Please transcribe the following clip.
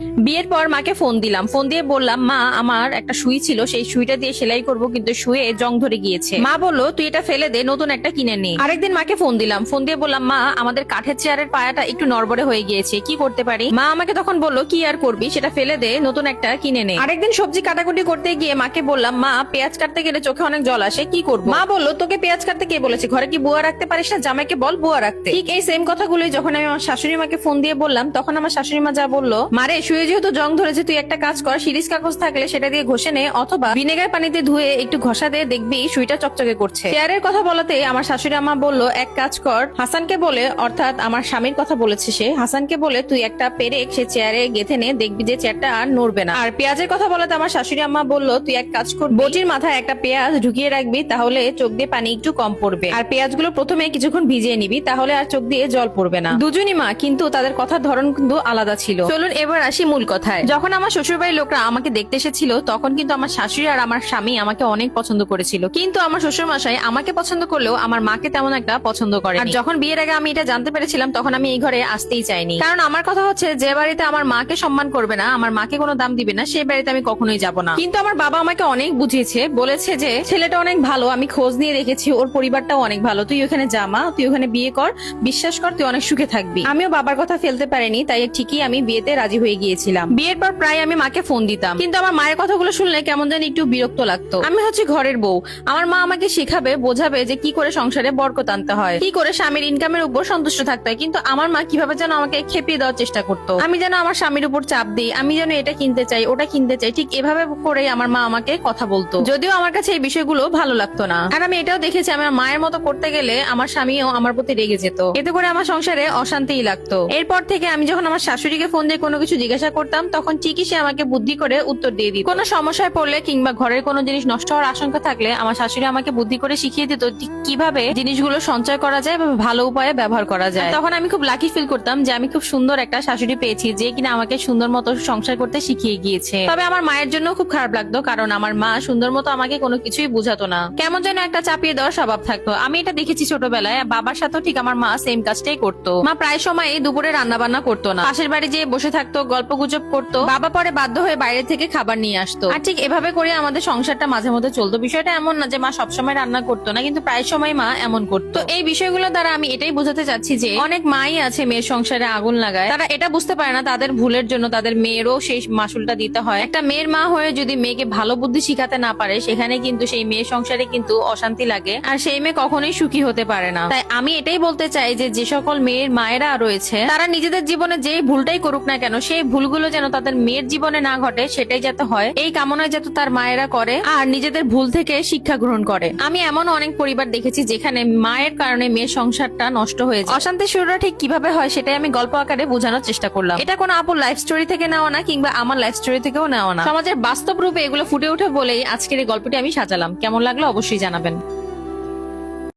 বিয়ের পর মাকে ফোন দিলাম। ফোন দিয়ে বললাম, মা, আমার একটা সুই ছিল, সেই সুইটা দিয়ে সেলাই করব, কিন্তু শুয়ে জং ধরে গিয়েছে। মা বলল, তুই এটা ফেলে দে, নতুন একটা কিনে নে। আরেকদিন মাকে ফোন দিলাম। ফোন দিয়ে বললাম, মা, আমাদের কাঠের চেয়ারের পায়াটা একটু নড়বড়ে হয়ে গিয়েছে, কি করতে পারি? মা আমাকে তখন বলল, কি আর করবি, সেটা ফেলে দে, নতুন একটা কিনে নে। আরেকদিন সবজি কাটাকুটি করতে গিয়ে মাকে বললাম, মা, পেঁয়াজ কাটতে গেলে চোখে অনেক জল আসে, কি করব? মা বলল, তোকে পেঁয়াজ কাটতে কে বলেছে? ঘরে কি বুয়া রাখতে পারিস না? জামাইকে বল বুয়া রাখতে। ঠিক এই সেম কথাগুলোই যখন আমি আমার শাশুড়ি মাকে ফোন দিয়ে বললাম, তখন আমার শাশুড়ি মা যা বলল, মারে শুয়ে যেহেতু জং ধরেছে, তুই একটা কাজ কর, সিরিজ কাগজ থাকলে সেটা দিয়ে ঘষে নে, অথবা ভিনেগার পানিতে ধুয়ে একটু ঘষা দিয়ে দেখবি সুইটা চকচকে করছে। চেয়ারের কথা বলাতে আমার শাশুড়ি আমা বলল, এক কাজ কর। হাসানকে বলে, অর্থাৎ আমার স্বামীর কথা বলেছে সে। হাসানকে বলে, তুই একটা পেরেক সে চেয়ারে গেথে নে, দেখবি যে চেয়ারটা আর নড়বে না। আর পেঁয়াজের কথা বলাতে আমার শাশুড়ি আম্মা বলল, তুই এক কাজ কর, বটির মাথায় একটা পেঁয়াজ ঢুকিয়ে রাখবি, তাহলে চোখ দিয়ে পানি একটু কম পড়বে। আর পেঁয়াজগুলো প্রথমে কিছুক্ষণ ভিজিয়ে নিবি, তাহলে আর চোখ দিয়ে জল পড়বে না। দুজনই মা, কিন্তু তাদের কথার ধরন কিন্তু আলাদা ছিল। চলুন এবার আসি মূল কথায়। যখন আমার শ্বশুরবাড়ির লোকরা আমাকে দেখতে এসেছিল, তখন কিন্তু আমার শাশুড়ি আর আমার স্বামী আমাকে অনেক পছন্দ করেছিল। কিন্তু আমার শ্বশুর মশাই আমাকে পছন্দ করলেও আমার মাকে তেমন একটা পছন্দ করে আর যখন বিয়ের আগে আমি এটা জানতে পেরেছিলাম, তখন আমি এই ঘরে আসতেই চাইনি। কারণ আমার কথা হচ্ছে, যে বাড়িতে আমার মাকে সম্মান করবে না, আমার মাকে কোনো দাম দিবে না সেই বাড়িতে আমি কখনোই যাব না। কিন্তু আমার বাবা আমাকে অনেক বুঝিয়েছে, বলেছে যে, ছেলেটা অনেক ভালো, আমি খোঁজ নিয়ে রেখেছি ওর পরিবারটাও অনেক ভালো। তুই ওখানে জামা তুই ওখানে বিয়ে কর, বিশ্বাস কর, তুই অনেক সুখে থাকবি। আমিও বাবার কথা ফেলতে পারিনি, তাই ঠিকই আমি বিয়েতে রাজি হয়ে গিয়েছিলাম। বিয়ের পর প্রায় আমি মাকে ফোন দিতাম। কিন্তু আমার মায়ের কথাগুলো শুনলে কেমন যেন একটু বিরক্ত লাগতো। আমি হচ্ছে ঘরের বউ। আমার মা আমাকে শেখাবে, বোঝাবে যে কি করে সংসারে বরকত আনতে হয়, কি করে স্বামীর ইনকামের উপর সন্তুষ্ট থাকতে হয়। কিন্তু আমার মা কীভাবে যেন আমাকে খেপিয়ে দেওয়ার চেষ্টা করতো। আমি যেন আমার স্বামীর উপর চাপ দিই, আমি যেন এটা কিনতে চাই, ওটা কিনতে চাই, ঠিক এভাবে করে আমার মা আমাকে কথা বলতো। যদিও আমার কাছে এই বিষয়গুলো ভালো লাগতো না। আর আমি এটাও দেখেছি, আমার মায়ের মতো করতে গেলে আমার স্বামীও আমার প্রতি রেগে যেত। এতে করে আমার সংসারে অশান্তিই লাগতো। এরপর থেকে আমি যখন আমার শাশুড়িকে ফোন দিয়ে কোনো কিছু জিজ্ঞাসা করতাম, তখন ঠিকই সে আমাকে বুদ্ধি করে উত্তর দিয়ে দিত। কোনো সমস্যায় পড়লে কিংবা ঘরের কোনো জিনিস নষ্ট হওয়ার আশঙ্কা থাকলে আমার শাশুড়ি আমাকে বুদ্ধি করে শিখিয়ে দিত কীভাবে জিনিসগুলো সঞ্চয় করা যায় বা ভালো উপায়ে ব্যবহার করা যায়। তখন আমি খুব লাকি ফিল করতাম যে আমি খুব সুন্দর একটা শাশুড়ি পেয়েছি যে কিনা আমাকে সুন্দর মতো সংসার করতে শিখিয়ে গিয়েছে। তবে আমার মায়ের জন্য খুব খারাপ লাগতো কারণ আমার মা সুন্দর মতো আমাকে কোনো কিছুই বুঝাতো না। কেমন যেন একটা চাপিয়ে দেওয়ার স্বভাব থাকতো। আমি এটা দেখেছি ছোটবেলায় বাবার সাথেও ঠিক আমার মা সেম কাজটাই করতো। মা প্রায় সময় দুপুরে রান্না বান্না করতো না। পাশের বাড়ি যেয়ে বসে থাকতো, গল্প গুজব করতো। বাবা পরে বাধ্য হয়ে বাইরে থেকে খাবার নিয়ে আসতো। আর ঠিক এভাবে করে আমাদের সংসারটা মাঝে মধ্যে চলতো। বিষয়টা এমন না যে মা সবসময় রান্না করতো না, কিন্তু প্রায় সময় মা এমন করতো। এই বিষয়গুলো দ্বারা আমি এটাই বোঝাতে চাচ্ছি যে অনেক মাই আছে মেয়ের সংসারে আগুন লাগায়। তারা এটা বুঝতে পারে না তাদের ভুলের জন্য তাদের মেয়েরও সেই মাসুলটা দিতে হয়। একটা মেয়ের মা হয়ে যদি মেয়েকে ভালো বুদ্ধি শিখাতে না পারে, সেখানে কিন্তু সেই মেয়ের সংসারে কিন্তু অশান্তি লাগে। আর সেই মেয়ে কখনোই সুখী হতে পারে না। তাই আমি এটাই বলতে চাই যে যে সকল মেয়ের মায়েরা রয়েছে, তারা নিজেদের জীবনে যেই ভুলটাই করুক না কেন, সেই ভুলগুলো যেন তাদের মেয়ের জীবনে না ঘটে, সেটাই যাতে হয়। এই কামনায় যাতে তার মায়েরা করে আর নিজেদের ভুল থেকে শিক্ষা গ্রহণ করে। আমি এমন অনেক পরিবার দেখেছি যেখানে মায়ের কারণে মেয়ের সংসারটা নষ্ট হয়েছে অশান্তি শুরুটা ঠিক কীভাবে হয় সেটাই আমি গল্প আকারে বোঝানোর চেষ্টা করলাম। এটা কোনো আপুর লাইফ স্টোরি থেকে নেওয়া না কিংবা আমার লাইফ স্টোরি থেকেও নেওয়া না। সমাজের বাস্তব রূপে এগুলো ফুটে ওঠে বলেই আজকের এই গল্পটি আমি সাজালাম। কেমন লাগল অবশ্যই জানাবেন।